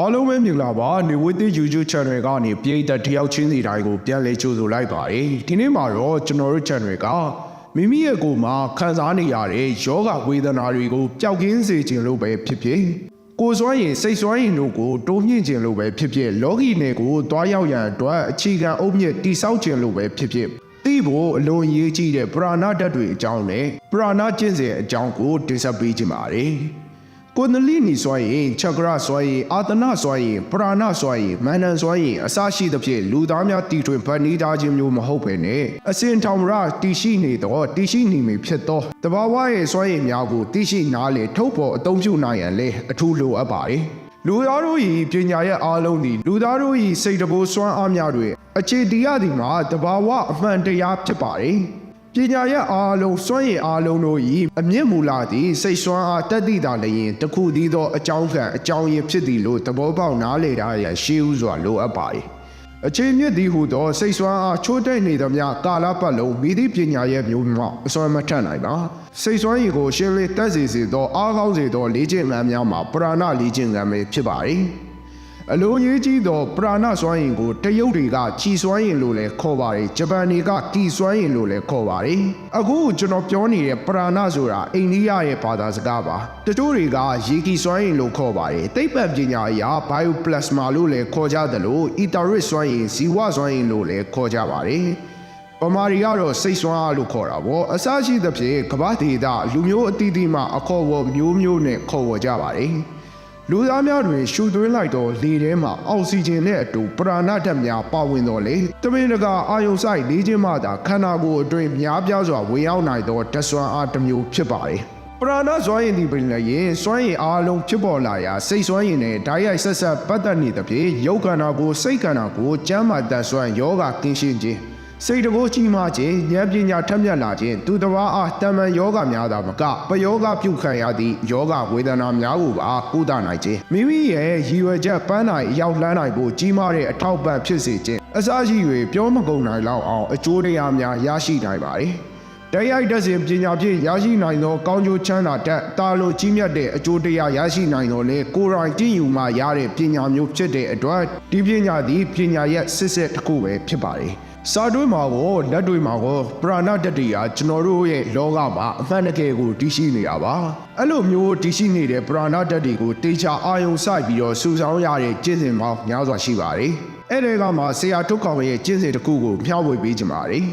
အားလုံးပဲမြင်လာပါနေဝေးသေး YouTube channel ကနေပြည်သက်တယောက်ချင်းစီတိုင်းကိုပြန်လဲကြိုဆိုလိုက်ပါတယ်ဒီနေ့မှာတော့ကျွန်တော်တို့ channel ကမိမိရဲ့ကိုယ်မှာခံစားနေရတဲ့ယောဂဝေဒနာတွေကိုပျောက်ကင်းစေခြင်းလို့ပဲဖြစ်ဖြစ်ကိုယ်စွမ်းရည်စိတ်စွမ်းရည်တို့ကိုတိုးမြင့်ခြင်းလို့ပဲဖြစ်ဖြစ်လောကီနယ်ကိုတွားရောက်ရန်အတွက်အခြေခံအုပ်မြစ်တိဆောက်ခြင်းလို့ပဲဖြစ်ဖြစ်သိဖို့အလွန်အရေးကြီးတဲ့ပရာဏဓာတ်တွေအကြောင်းနဲ့ပရာဏကျင့်စဉ်အကြောင်းကိုတင်ဆက်ပေးခြင်းပါတယ် ကိုယ်နလိနီစွာရင်ချက်ကရစွာရင်အာတနာစွာရင်ပရာဏစွာရင်မန္တန်စွာရင်အစရှိသဖြင့်လူသားများတီထွင်ဖန်နီးထားခြင်းမျိုးမဟုတ်ပဲနဲ့အစဉ်ထောင်ရတီရှိနေသောတီရှိနေမည်ဖြစ်သောတဘာဝရဲ့စွာရင်များကိုတီရှိနားလေထုတ်ပေါ်အသုံးပြုနိုင်ရန်လဲအထူးလိုအပ်ပါတယ်လူသားတို့၏ပညာရဲ့အားလုံးသည်လူသားတို့၏စိတ်တဘိုးစွမ်းအားများတွေအခြေတရားသည်မှာတဘာဝအမှန်တရားဖြစ်ပါတယ် ပညာရဲ့အားလုံးစွန့်ရည်အားလုံးတို့၏အမြင့်မူလာသည့်စိတ်စွမ်းအားတက်သည့်သာလျင်တစ်ခုတည်းသောအကြောင်းခံအကြောင်းရင်းဖြစ်သည်လို့သဘောပေါက်နားလည်ထားရန်ရှိဥစွာလိုအပ်ပါ၏အချိန်မြင့်သည်ဟုသောစိတ်စွမ်းအားချိုးတဲ့နေသမျှကာလပတ်လုံးမိသည့်ပညာရဲ့မျိုးမှအစွမ်းမထက်နိုင်ပါစိတ်စွမ်းရည်ကိုရှင်းလင်းတက်စေစေသောအားကောင်းစေသောလေ့ကျင့်ခန်းများမှာပရာဏလေ့ကျင့်ခန်းပဲဖြစ်ပါ၏ အလိုရေးကြီးသောပရာဏစွမ်းရင်ကိုတရုတ်တွေကချီစွမ်းရင်လို့လည်းခေါ်ပါတယ်ဂျပန်တွေကတီစွမ်းရင်လို့လည်းခေါ်ပါတယ်အခုကျွန်တော်ပြောနေတဲ့ပရာဏဆိုတာအိန္ဒိယရဲ့ဘာသာစကားပါတချို့တွေကရေကီစွမ်းရင်လို့ခေါ်ပါတယ်သိပ္ပံပညာအရာ bioplasma လို့လည်းခေါ်ကြသလို etheric စွမ်းရင်ဇီဝစွမ်းရင်လို့လည်းခေါ်ကြပါတယ်ပမာရီကတော့စိတ်ဆွမ်းအားလို့ခေါ်တာပေါ့အစရှိသဖြင့်ကမ္ဘာဒေတာလူမျိုးအသီးသီးမှအခေါ်အဝေါ်မျိုးမျိုးနဲ့ခေါ်ဝေါ်ကြပါတယ် လူသားများတွင်ရှူသွင်းလိုက်သောလေထဲမှအောက်ဆီဂျင်နဲ့အတူပရာဏဓာတ်များပါဝင်တော်လေတမင်တကာအာယုံဆိုင်လေးခြင်းမှသာခန္ဓာကိုယ်အတွင်းများပြားစွာဝင်ရောက်နိုင်သောဓာတ်စွမ်းအားတစ်မျိုးဖြစ်ပါတယ်ပရာဏစွမ်းရည်ဒီပင်လည်းရင်စွမ်းရည်အားလုံးဖြစ်ပေါ်လာရာစိတ်စွမ်းရည်နဲ့ဓာတ်ရိုက်ဆက်ဆက်ပတ်သက်နေသဖြင့်ရုပ်ခန္ဓာကိုယ်စိတ်ခန္ဓာကိုယ်ကျမ်းမာတတ်စွမ်းယောဂကင်းရှင်းခြင်း စိတ်တကိုးကြီးမားခြင်းဉာဏ်ပညာထက်မြက်လာခြင်းသူတစ်ပါးအားတမန်ယောဂများသာမကပယောဂပြုခံရသည့်ယောဂဝေဒနာများကိုပါကုသနိုင်ခြင်းမိမိရဲ့ရည်ရွယ်ချက်ပန်းနိုင်ရောက်လှမ်းနိုင်ဖို့ကြီးမားတဲ့အထောက်ပံ့ဖြစ်စေခြင်းအစရှိ၍ပြောမကုန်နိုင်လောက်အောင်အကျိုးတရားများရရှိနိုင်ပါတယ်တရားတက်စဉ်ပညာဖြင့်ရရှိနိုင်သောကောင်းကျိုးချမ်းသာတတ်တာလိုကြီးမြတ်တဲ့အကျိုးတရားရရှိနိုင်တော်လေကိုယ်တိုင်ကြည့်ယူမှရတဲ့ပညာမျိုးဖြစ်တဲ့အတွက်ဒီပညာသည်ပညာရဲ့စစ်စစ်တစ်ခုပဲဖြစ်ပါတယ် စာတွင်းမှာကိုလက်တွေမှာကိုပရဏတတိယာကျွန်တော်တို့ရဲ့လောကမှာအမှန်တကယ်ကိုတည်ရှိနေတာပါအဲ့လိုမျိုးတည်ရှိနေတဲ့ပရဏတတိကိုတေချာအာယုံစိုက်ပြီးတော့စူဆောင်းရတဲ့ကျင့်စဉ်ပေါင်းများစွာရှိပါတယ်အဲ့ဒီကမှဆရာထုတ်ကောင်ရဲ့ကျင့်စဉ်တစ်ခုကိုမျှဝေပေးကြပါတယ်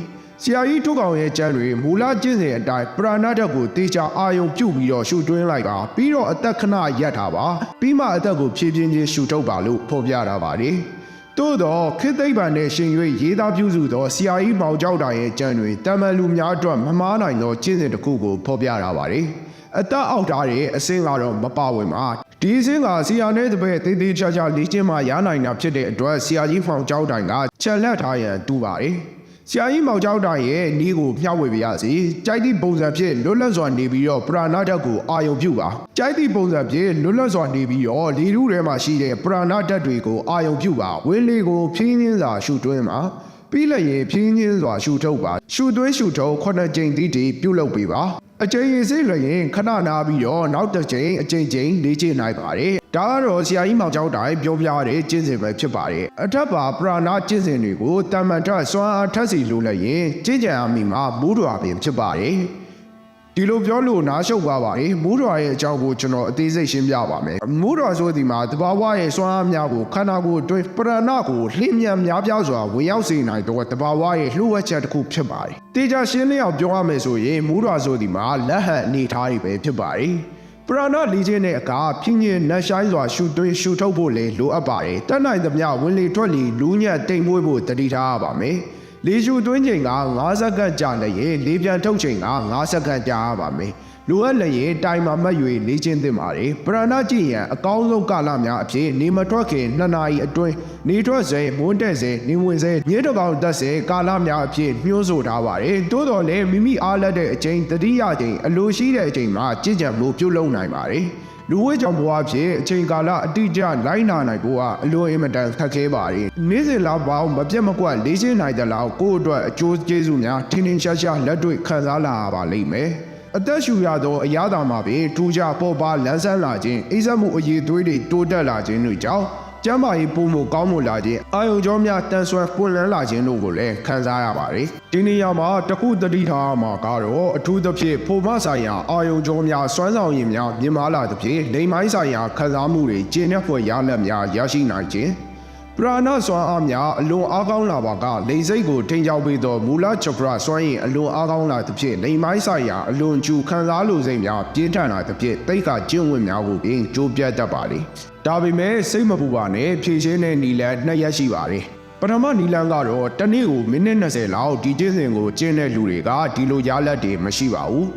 ဆရာကြီးထုတ်ကောင်ရဲ့ကျမ်းတွေမူလကျင့်စဉ်အတိုင်းပရဏတ်ကိုတေချာအာယုံပြုတ်ပြီးတော့ရှုတွင်းလိုက်ပါပြီးတော့အသက်ခဏရပ်ထားပါပြီးမှအသက်ကိုဖြည်းဖြည်းချင်းရှုထုတ်ပါလို့ဖော်ပြထားပါတယ် သို့သောခေတ်သိပ္ပံနဲ့ရှင်၍ရေးသားပြုစုသောဆရာကြီးမောင်ကျောက်တာရဲ့ကျမ်းတွေတမန်လူများအတွက်မမားနိုင်သောကျင့်စဉ်တစ်ခုကိုဖော်ပြထားပါတယ်အသက်အောက်ထားတဲ့အစင်းကတော့မပါဝင်ပါဒီအစင်းကဆရာနဲ့တပည့်သေးသေးချာချာလေ့ကျင့်မှရနိုင်တာဖြစ်တဲ့အတွက်ဆရာကြီးဖောင်ကျောက်တိုင်ကချက်လက်ထားရန်တူပါတယ် ဆရာကြီးမောင်ကျောက်တိုင်ရဲ့ဤကိုမျှဝေပြရစီကြိုက်သည့်ပုံစံဖြင့်လွတ်လပ်စွာနေပြီးတော့ပရာဏဓာတ်ကိုအာယုံပြုပါကြိုက်သည့်ပုံစံဖြင့်လွတ်လပ်စွာနေပြီးတော့လေထုထဲမှာရှိတဲ့ပရာဏဓာတ်တွေကိုအာယုံပြုပါဝင်းလေးကိုဖြင်းချင်းစွာရှုတွင်းပါပြီးလည်းရင်ဖြင်းချင်းစွာရှုထုတ်ပါရှုသွင်းရှုထုတ်ခုနှစ်ကြိမ်တိတိပြုတ်လုပ်ပေးပါ အကျဉ်းရည်စိလည်းရင်ခဏနာပြီးတော့နောက်တစ်ကြိမ်အကျဉ်းချင်းလေ့ကျင့်နိုင်ပါတယ်ဒါကတော့ဆရာကြီးမောင်ကျောင်းတိုင်ပြောပြတဲ့ကျင့်စဉ်ပဲဖြစ်ပါတယ်အထက်ပါပရာဏကျင့်စဉ်တွေကိုတမန်ထစွမ်းအားထက်စီလို့လည်းရင်ကျင့်ကြံအမိမှာမူးတော်ပင်ဖြစ်ပါတယ် ဒီလိုပြောလို့နားရှုပ်ပါပါတယ်မူးတော်ရဲ့အကြောင်းကိုကျွန်တော်အသေးစိတ်ရှင်းပြပါမယ်မူးတော်ဆိုဒီမှာတဘာဝရဲ့စွမ်းအားများကိုခန္ဓာကိုယ်အတွင်းပရဏကိုလှည့်မြန်များပြားစွာဝင်ရောက်စေနိုင်တော့တဘာဝရဲ့လှုပ်ဝက်ချက်တစ်ခုဖြစ်ပါတယ်တေချာရှင်းလင်းအောင်ပြောရမယ်ဆိုရင်မူးတော်ဆိုဒီမှာလက်ဟန်အနေထားတွေပဲဖြစ်ပါတယ်ပရဏလီချင်းတဲ့အခါပြင်းပြင်းနက်ရှိုင်းစွာရှူသွင်းရှူထုတ်ဖို့လည်းလိုအပ်ပါတယ်တက်နိုင်သမျှဝင်လေထွက်လေလူးညံ့တိမ်မွေးဖို့တတိထားရပါမယ် လေရှူသွင်းချိန်က9စက္ကန့်ကြာလည်းရင်လေပြန်ထုတ်ချိန်က9စက္ကန့်ကြာရပါမယ်လိုအပ်လည်းရင်တိုင်မှာမှတ်၍လေ့ကျင့်သင့်ပါတယ်ပရဏကြည့်ရန်အကောင်းဆုံးကာလများအဖြစ်နေမထွက်ခင်2နာရီအတွင်းနေထွက်စေမွန်းတက်စေနေဝင်စေညတကောင်တက်စေကာလများအဖြစ်ညှိုးဆိုထားပါတယ်တိုးတော်လည်းမိမိအားလက်တဲ့အချိန်တတိယချိန်အလိုရှိတဲ့အချိန်မှာကြည်ကြံမှုပြုလုပ်နိုင်ပါတယ် လူဝဲကြောင့်ဘဝဖြစ်အချိန်ကာလအတိအကျလိုက်နာနိုင်ဖို့ကအလွန်အင်မတန်ခက်ခဲပါတယ်။နေ့စဉ်လောက်ပေါင်းမပြတ်မကွက်လေးရှင်းနိုင်တဲ့လောက်ကိုယ့်အတွက်အကျိုးကျေးဇူးများထင်ထင်ရှားရှားလက်တွေ့ခံစားလာရပါလိမ့်မယ်။အသက်ရှူရသောအရာသာမှာပင်ထူးခြားပေါ်ပါလန်းဆန်းလာခြင်းအိစက်မှုအရေးသွေးတွေတိုးတက်လာခြင်းတို့ကြောင့် ကျန်းမာရေးပုံမှုကောင်းမှုလာခြင်းအာယုံကြောများတန်ဆွမ်းပွင့်လန်းလာခြင်းတို့ကိုလည်းခံစားရပါတယ်ဒီနေရာမှာတစ်ခုတတိထားမှာကတော့အထူးသဖြင့်ပုံမဆိုင်ရာအာယုံကြောများစွမ်းဆောင်ရည်များမြင့်မားလာသဖြင့်လိမ်မိုင်းဆိုင်ရာခံစားမှုတွေကျင့်တဲ့ဖွယ်ရလက်များရရှိနိုင်ခြင်း ပရာဏစွမ်းအားများအလွန်အားကောင်းလာပါကလိန်စိတ်ကိုထိန်းချောက်ပေးသောမူလချကရစွမ်းရည်အလွန်အားကောင်းလာသဖြင့်လိန်မိုင်းဆိုင်ရာအလွန်ကျူခံစားလိုစိတ်များပြင်းထန်လာသဖြင့်တိတ်ခါကျင့်ဝတ်များကိုပင်ကြိုးပြတ်တတ်ပါလေဒါပေမဲ့စိတ်မပူပါနဲ့ဖြည့်ရှင်းတဲ့နီလန်နှစ်ရက်ရှိပါတယ်ပထမနီလန်ကတော့တစ်နေ့ကိုမိနစ်20လောက်ဒီကျင့်စဉ်ကိုကျင့်တဲ့လူတွေကဒီလိုရလက်တွေမရှိပါဘူး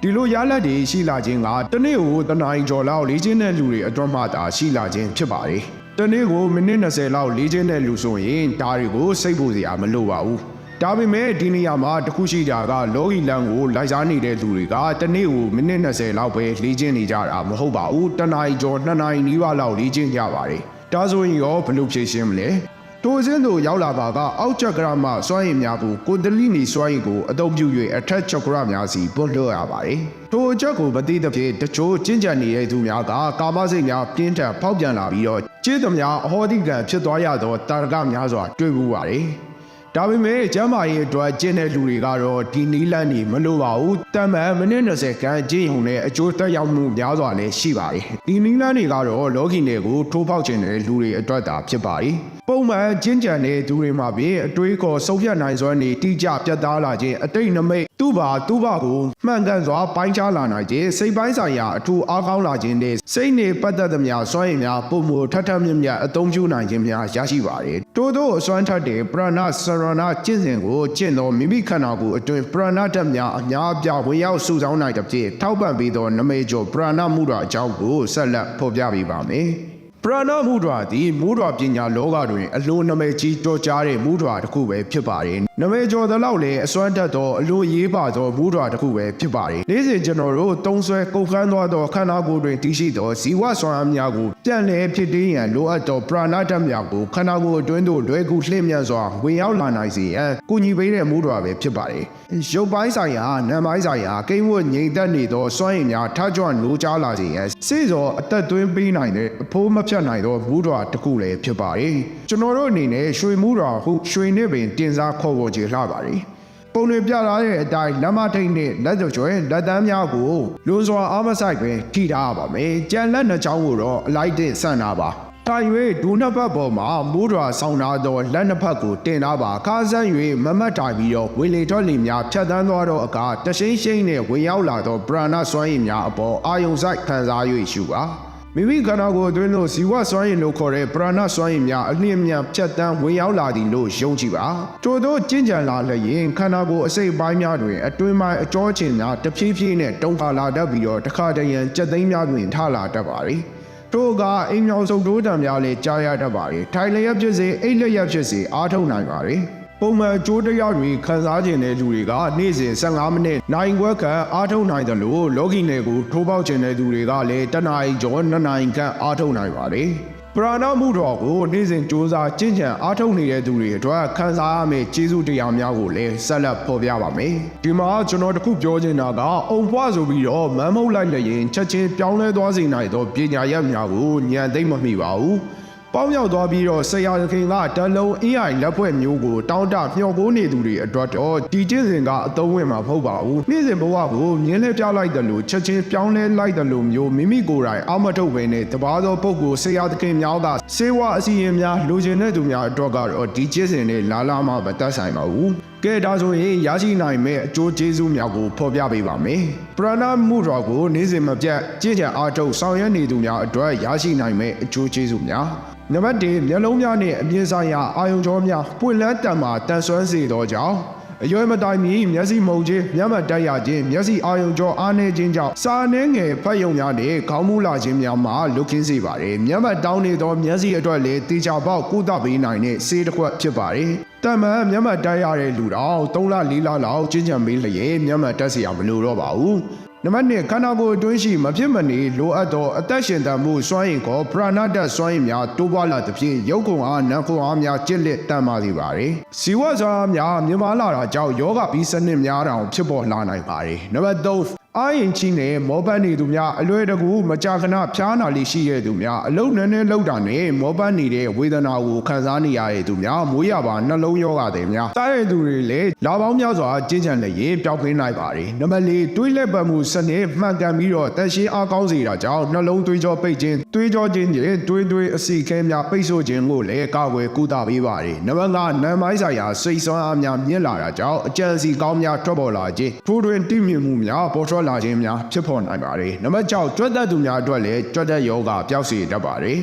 ဒီလိုရလက်တွေရှိလာခြင်းကတစ်နေ့ကိုတနားရီကျော်လောက်လေ့ကျင့်တဲ့လူတွေအတွက်မှသာရှိလာခြင်းဖြစ်ပါတယ်။ တစ်နေ့ကိုမိနစ်20လောက်လေ့ကျင့်တဲ့လူဆိုရင်ဒါတွေကိုစိတ်ပူစရာမလိုပါဘူး။ဒါပေမဲ့ဒီနေရာမှာတစ်ခုရှိတာကလောကီလန်ကိုလိုက်စားနေတဲ့လူတွေကတစ်နေ့ကိုမိနစ်20လောက်ပဲလေ့ကျင့်နေကြတာမဟုတ်ပါဘူး။တနားရီကျော်2နာရီနီးပါးလောက်လေ့ကျင့်ကြပါတယ်။ဒါဆိုရင်ရောဘယ်လိုဖြေရှင်းမလဲ။တိုစင်းတို့ရောက်လာပါကအောက်ချက်ကရမစွမ်းရည်များကိုကိုတလီနီစွမ်းရည်ကိုအသုံးပြု၍အထက်ချက်ကရများစီပွတ်လွှတ်ရပါတယ်။ထိုအချက်ကိုမသိသဖြင့်တချို့ကျင့်ကြံနေတဲ့သူများကကာမစိတ်များပြင်းထန်ဖောက်ပြန်လာပြီးတော့ ကျေးသမားအဟောတိကံဖြစ်သွားရသောတာရကများစွာတွေ့ဘူးပါတယ်။ဒါပေမဲ့ကျမ်းမာရေးအတွက်ကျင့်တဲ့လူတွေကတော့ဒီနီးလန်းနေမလိုပါဘူးတမန်မိနစ်20ခန့်ကျင့်ရုံနဲ့အကျိုးသက်ရောက်မှုများစွာလည်းရှိပါတယ်ဒီနီးလန်းတွေကတော့လောကီနယ်ကိုထိုးဖောက်ခြင်းတဲ့လူတွေအတွက်သာဖြစ်ပါတယ် ပုံမှန်ကျင့်ကြံတဲ့သူတွေမှာပြင်အတွေးခေါ်စုပ်ပြတ်နိုင်စွမ်းနေတိကျပြတ်သားလာခြင်းအတိတ်နမိတ်သူ့ဘာသူ့ဘာကိုမှန်ကန်စွာပိုင်းခြားလာနိုင်ခြင်းစိတ်ပိုင်းဆိုင်ရာအထူးအားကောင်းလာခြင်းနဲ့စိတ်နေပတ်သက်သမျှစွမ်းရည်များပုံမှုထထမြက်မြက်အသုံးပြုနိုင်ခြင်းများရရှိပါတယ်တိုးတိုးအစွမ်းထက်တဲ့ပရဏစရဏကျင့်စဉ်ကိုကျင့်သောမိမိခန္ဓာကိုယ်အတွင်းပရဏတက်များအများအပြားဝင်ရောက်စုဆောင်းနိုင်တဲ့ဖြင့်ထောက်ပံ့ပေးသောနမိတ်ကျော်ပရဏမှုတော်အကြောင်းကိုဆက်လက်ဖော်ပြပေးပါမယ် ပရဏမှုတော်သည်မူတော်ပညာလောကတွင် အလိုနမိတ်ကြီးတော်ကြားတဲ့မူတော်တစ်ခုပဲဖြစ်ပါတယ်။နမိတ်ကျော်သလောက်လည်းအစွမ်းတက်သောအလိုရေးပါသောမူတော်တစ်ခုပဲဖြစ်ပါတယ်။နေ့စဉ်ကျွန်တော်တို့တုံးဆွဲကုန်ခန်းသွားသောခန္ဓာကိုယ်တွင်တည်ရှိသောဇီဝစွမ်းအားများကိုပြန်လည်ဖြစ်တည်ရန်လိုအပ်သောပရဏတတ်များကိုခန္ဓာကိုယ်အတွင်းသို့လွယ်ကူလှည့်မြန်စွာဝင်ရောက်လာနိုင်စေရန်ကုညီပေးတဲ့မူတော်ပဲဖြစ်ပါတယ်။ရုပ်ပိုင်းဆိုင်ရာနာမ်ပိုင်းဆိုင်ရာကိန်းဝတ်ငြိမ်သက်နေသောစွမ်းရည်များထကြွလိုချလာစေရန်စေ့စောအသက်သွင်းပေးနိုင်တဲ့အဖိုးမဖြတ်နိုင်သောမူတော်တစ်ခုလည်းဖြစ်ပါတယ်။ကျွန်တော်တို့အနေနဲ့ရွှေမူတော်ဟုရွှေနဲ့ပင်တင်စားခေါ်ဝေါ်ကြလှပါတယ်။ပုံတွေပြထားတဲ့အတိုင်းလက်မထိတ်နဲ့လက်ကြွယ်လက်တန်းများကိုလွန်စွာအားမဆိုင်ပဲထိထားရပါမယ်။ကြံလက်နှစ်ချောင်းကိုတော့အလိုက်တင်ဆန့်ထားပါ။တိုင်၍ဒူနှစ်ဖက်ပေါ်မှာမိုးတော်ဆောင်းထားသောလက်နှစ်ဖက်ကိုတင်ထားပါခါးဆန်း၍မမတ်တိုင်ပြီးတော့ဝေလေထွက်လီများဖြတ်တန်းသွားသောအခါတရှိန်ရှိန်နဲ့ဝင်ရောက်လာသောပရဏစွမ်းရည်များအပေါ်အာယုံဆိုင်ခံစား၍ရှုပါ မိမိခန္ဓာကိုယ်အတွင်းသို့ဇီဝစွမ်းရည်လို့ခေါ်တဲ့ပရဏစွမ်းရည်များအလင်းမြန်ဖြတ်တန်းဝင်ရောက်လာသည်လို့ယုံကြည်ပါထို့သောကျင့်ကြံလာလျင်ခန္ဓာကိုယ်အစိတ်အပိုင်းများတွင်အတွင်းပိုင်းအကြောချင်များတဖြည်းဖြည်းနဲ့တုံခါလာတတ်ပြီးတော့တခါတရံကြက်သိမ်းများတွင်ထလာတတ်ပါသည်တို့ကအိမ်မြောင်စုပ်တိုးတံများလည်းကြားရတတ်ပါသည်ထိုင်လျက်ဖြစ်စေအိတ်လျက်ဖြစ်စေအားထုတ်နိုင်ပါသည် ပုံမှန်ကြိုးတရားတွေခန်းစားခြင်းတဲ့လူတွေကနေ့စဉ်15မိနစ်နိုင်ခွဲခန့်အားထုတ်နိုင်တယ်လို့လောကီနယ်ကိုထိုးပေါက်ခြင်းတဲ့သူတွေကလည်းတနာရီကျော်2နာရီခန့်အားထုတ်နိုင်ပါတယ်ပရာဏမှုတော်ကိုနေ့စဉ်စ조사ကျင့်ကြံအားထုတ်နေတဲ့သူတွေအတွက်ခန်းစားရမယ့်ကျေးဇူးတရားများကိုလည်းဆက်လက်ဖော်ပြပါမယ်ဒီမှာကျွန်တော်တခုပြောချင်တာကအုံဖွားဆိုပြီးတော့မမ်းမုတ်လိုက်လျင်ချက်ချင်းပြောင်းလဲသွားစေနိုင်သောပညာရပ်များကိုညံသိမ့်မမိပါဘူး ပေါင်းရောက်သွားပြီးတော့ဆရာသခင်ကတလုံး AI လက်ဖွဲ့မျိုးကိုတောင်းတမျှော်ကိုနေသူတွေအတွက်တော့ဒီကျင့်စဉ်ကအသုံးဝင်မှာမဟုတ်ပါဘူးနေ့စဉ်ဘဝကိုမြင်းလဲပြလိုက်တယ်လို့ချက်ချင်းပြောင်းလဲလိုက်တယ်လို့မျိုးမိမိကိုယ်တိုင်အောက်မထုတ်ပဲနဲ့တပါးသောပုဂ္ဂိုလ်ဆရာသခင်များကစေဝါအစီရင်များလိုချင်တဲ့သူများအတွက်ကတော့ဒီကျင့်စဉ်နဲ့လာလာမှမသက်ဆိုင်ပါဘူး ကဲဒါဆိုရင်ရရှိနိုင်မဲ့အကျိုးကျေးဇူးများကိုဖော်ပြပေးပါမယ်။ပရဏမှုတော်ကိုနေ့စဉ်မပြတ်ကြည်ကြံအားထုတ်ဆောင်ရွက်နေသူများအတွက်ရရှိနိုင်မဲ့အကျိုးကျေးဇူးများနံပါတ်1မျက်လုံးများနဲ့အမြင်ဆိုင်ရာအာယုံကြောများပွင့်လန်းတန်မာတန်ဆွမ်းစေသောကြောင့်အရွယ်မတိုင်မီမျက်စိမုံခြင်းမျက်မှတ်တက်ရခြင်းမျက်စိအာယုံကြောအားနည်းခြင်းကြောင့်စာနှင်းငယ်ဖတ်ယုံများနဲ့ခေါင်းမူလာခြင်းများမှာလွတ်ကင်းစေပါတယ်မျက်မှတ်တောင်းနေသောမျက်စိအတွက်လည်းတေချာပေါက်ကုသပေးနိုင်တဲ့ဆေးတစ်ခွက်ဖြစ်ပါတယ် တမန်မျက်မှတ်တက်ရတဲ့လူတော်3လ4လလောက်ကျင့်ကြံမေးလျင်မျက်မှတ်တက်စရာမလိုတော့ပါဘူးနံပါတ်1ခန္ဓာကိုယ်အတွင်းရှိမဖြစ်မနေလိုအပ်သောအသက်ရှင်သန်မှုစွမ်းရည်ကိုပရဏတ္တစွမ်းရည်များတိုးပွားလာသဖြင့်ရုပ်ကုံအားနာကုံအားများကျင့်လက်တန်ပါစေပါရယ်ဇီဝစွာများမြင်မာလာတာကြောင့်ယောဂဘီစနစ်များတောင်ဖြစ်ပေါ်လာနိုင်ပါရယ်နံပါတ်3 အာရင်ချင်းနဲ့မောပတ်နေသူများအလွယ်တကူမကြာခဏဖျားနာလေးရှိရသူများအလုံးနဲ့နဲ့လောက်တာနဲ့မောပတ်နေတဲ့ဝေဒနာကိုခံစားနေရတဲ့သူများမိုးရပါနှလုံးရောဂါတွေများတားရတဲ့သူတွေလည်းလာပေါင်းများစွာကျဉ်းချန်လည်းရင်ပျောက်ကင်းနိုင်ပါတယ်နံပါတ်၄တွေးလက်ပတ်မှုစနစ်မှန်ကန်ပြီးတော့တန်ရှင်းအားကောင်းစေတာကြောင့်နှလုံးသွေးကြောပိတ်ခြင်းသွေးကြောချင်းချင်းတွေးတွေးအစီခဲများပိတ်ဆို့ခြင်းကိုလည်းကာကွယ်ကုသပေးပါတယ်နံပါတ်၅နံမိုင်းဆိုင်ရာစိတ်ဆွမ်းအားများမြင့်လာတာကြောင့်အကြံစီကောင်းများထွက်ပေါ်လာခြင်းထိုးတွင်တိမြင့်မှုများပေါ်ထွက်လာခြင်းများဖြစ်ပေါ်နိုင်ပါတယ်နံပါတ်6ကြွက်သက်သူများအတွက်လည်းကြွက်သက်ယောဂပျောက်စေတတ်ပါတယ်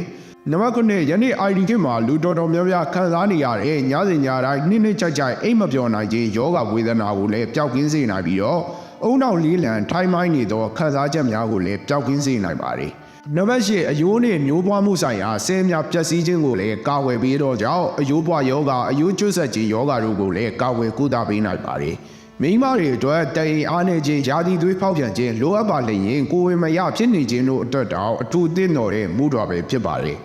နံပါတ်9ယနေ့ ID ခေတ်မှာလူတော်တော်များများခံစားနေရတဲ့ညစဉ်ညတိုင်းနှစ်နှစ်ကြိုက်ကြိုက်အိမ်မပြောနိုင်ခြင်းယောဂဝေဒနာကိုလည်းပျောက်ကင်းစေနိုင်ပြီးတော့အုံနောက်လေးလံထိုင်းမိုင်းနေသောခံစားချက်များကိုလည်းပျောက်ကင်းစေနိုင်ပါတယ်နံပါတ်၈အယိုးနဲ့မျိုးပွားမှုဆိုင်ရာဆဲများပျက်စီးခြင်းကိုလည်းကာဝယ်ပေးတော့ကြောင့်အယိုးပွားယောဂအယိုးကျွတ်ဆက်ခြင်းယောဂတို့ကိုလည်းကာဝယ်ကုသပေးနိုင်ပါတယ် မိန်းမတွေအတွက်တရင်အားနေခြင်းယာတိသွေးဖောက်ပြန်ခြင်းလိုအပ်ပါလျင်ကိုယ်ဝင်မရဖြစ်နေခြင်းတို့အတွက်တောင်အထူးသင့်တော်တဲ့မူတော်ပဲဖြစ်ပါတယ်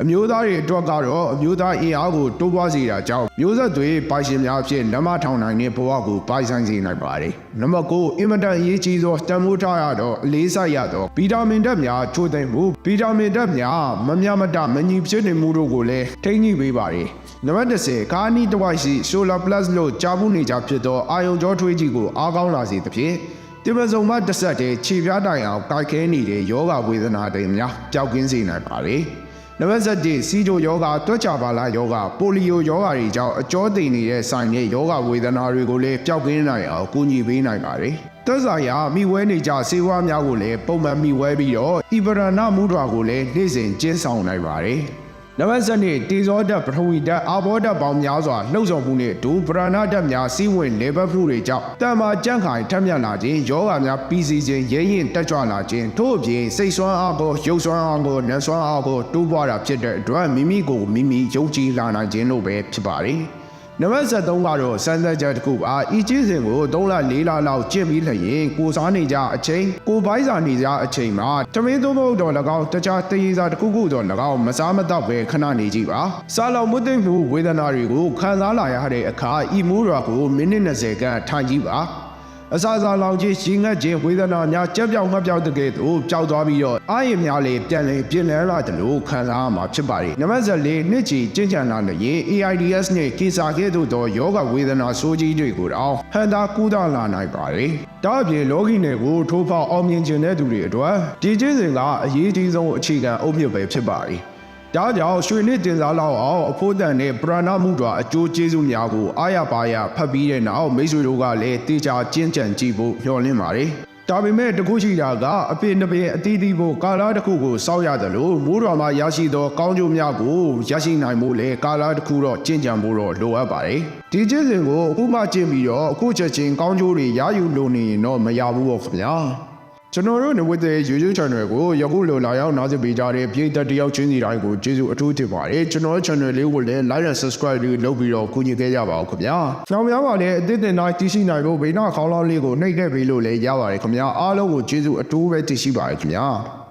အမျိုးသားတွေအတွက်ကတော့အမျိုးသားအင်အားကိုတိုးပွားစေတာကြောင့်မျိုးဆက်တွေပိုင်ရှင်များအဖြစ်လက်မထောင်နိုင်တဲ့ဘဝကိုပိုင်ဆိုင်စေနိုင်ပါတယ်။နံပါတ်9အင်မတန်အရေးကြီးသောတန်ဖိုးထားရသောအလေးစားရသောဗီတာမင်ဓာတ်များချိုးသိမ်းမှုဗီတာမင်ဓာတ်များမမျှမတမညီဖြစ်နေမှုတို့ကိုလည်းထိန်းညှိပေးပါတယ်။နံပါတ်10ကားနီးတစ်ဝိုက်ရှိ Solar Plus လို့ကြားမှုနေကြဖြစ်သောအာယုံကြောထွေးကြီးကိုအားကောင်းလာစေသဖြင့်တင်ပစုံမတစ်ဆက်တည်းခြေပြားတိုင်အောင်ကိုက်ခဲနေတဲ့ယောဂဝေဒနာတွေများပျောက်ကင်းစေနိုင်ပါတယ်။ နံပါတ်7စီဂျိုယောဂတွက်ချပါလာယောဂပိုလီယိုယောဂတွေကြောင့်အကျောသိနေတဲ့ဆိုင်ရဲ့ယောဂဝေဒနာတွေကိုလည်းပျောက်ကင်းနိုင်အောင်ကူညီပေးနိုင်ပါတယ်။သက်ဆိုင်ရာမိဝဲနေကြဆေးဝါးများကိုလည်းပုံမှန်မိဝဲပြီးတော့ဣဗရဏမှုတော်ကိုလည်းနေ့စဉ်ကျင်းဆောင်နိုင်ပါတယ်။ နံပါတ်7တေဇောဓာတ်ပထဝီဓာတ်အာဘောဓာတ်ပေါင်းများစွာလှုပ်ဆောင်မှုနဲ့ဒုပရဏဓာတ်များစီးဝင်လေပတ်မှုတွေကြောင့်တံမာကြန့်ခိုင်ထက်မြက်လာခြင်းယောဂများပြီးစီခြင်းရဲရင်တက်ကြွလာခြင်းထို့အပြင်စိတ်ဆွမ်းအားကိုရုပ်ဆွမ်းအားကိုနံဆွမ်းအားကိုတိုးပွားတာဖြစ်တဲ့အတွက်မိမိကိုမိမိယုံကြည်လာနိုင်ခြင်းတို့ပဲဖြစ်ပါတယ်။ နံပါတ်73ကတော့စမ်းသပ်ချက်တစ်ခုပါဤကျင်းစဉ်ကို3လ4လလောက်ကျင့်ပြီးလျင်ကိုစားနေကြအချိန်ကိုပိုင်းစာနေကြအချိန်မှာတမင်းသုံးဖို့တော့၎င်းတခြားတရေစာတစ်ခုခုတော့၎င်းမစားမတော့ပဲခဏနေကြည့်ပါစာလောင်မွတ်သိမ့်မှုဝေဒနာတွေကိုခံစားလာရတဲ့အခါဤမိုးရွာကိုမိနစ်20ခန့်ထိုင်ကြည့်ပါ အစာစာလောင်ခြင်းရှင်ငတ်ခြင်းဝေဒနာများကြက်ပြောင်ငှက်ပြောင်တဲ့ကဲ့သို့ပျောက်သွားပြီးတော့အာရုံများလည်းပြန်လည်ပြင်လဲလာတယ်လို့ခံစားရမှာဖြစ်ပါတယ်နံပါတ်၄နှစ်ချီကျင့်ကြံလာတဲ့ရင် AIDS နဲ့ကေစာကဲ့သို့သောယောဂဝေဒနာဆိုးကြီးတွေကိုတော့ဟန်တာကူးတာလာနိုင်ပါတယ်ဒါအပြင်လောကီနယ်ကိုထိုးဖောက်အောင်မြင်ခြင်းတဲ့သူတွေအတွက်ဒီကျင့်စဉ်ကအရေးကြီးဆုံးအခြေခံအုတ်မြစ်ပဲဖြစ်ပါတယ် ဒါကြောင့်ရွှေနှစ်တင်စားလောက်အောင်အဖို့တန်နဲ့ပရဏမှုတော်အကျိုးကျေးဇူးများကိုအားရပါရဖတ်ပြီးတဲ့နောက်မိတ်ဆွေတို့ကလည်းတေချာကျင့်ကြံကြည့်ဖို့မျှော်လင့်ပါတယ်။ဒါပေမဲ့တခုရှိတာကအပင်တစ်ပင်အသီးသီးဖို့ကာလာတစ်ခုကိုစောက်ရတယ်လို့မိုးတော်မှာရရှိသောကောင်းကျိုးများကိုရရှိနိုင်မှုလေကာလာတစ်ခုတော့ကျင့်ကြံဖို့တော့လိုအပ်ပါတယ်။ဒီကျင့်စဉ်ကိုအခုမှကျင့်ပြီးတော့အခုချက်ချင်းကောင်းကျိုးတွေရယူလို့နေရင်တော့မရဘူးပေါ့ခင်ဗျာ။ ကျွန်တော်တို့နေဝတ်တဲ့ YouTube channel ကိုယခုလိုလာရောက်နားဆင်ပေးကြတဲ့ပြည်သက်တယောက်ချင်းစီတိုင်းကိုကျေးဇူးအထူးတင်ပါတယ်ကျွန်တော် channel လေးကိုလည်း like and subscribe လေးလုပ်ပြီးတော့ကူညီခဲ့ကြပါဦးခင်ဗျာ။နောက်များပါလည်းအသစ်တင်တိုင်းတရှိနိုင်ဖို့ဘေးနာခေါင်းလောင်းလေးကိုနှိပ်ခဲ့ပေးလို့လည်းရပါတယ်ခင်ဗျာအားလုံးကိုကျေးဇူးအထူးပဲတင်ရှိပါတယ်ခင်ဗျာ။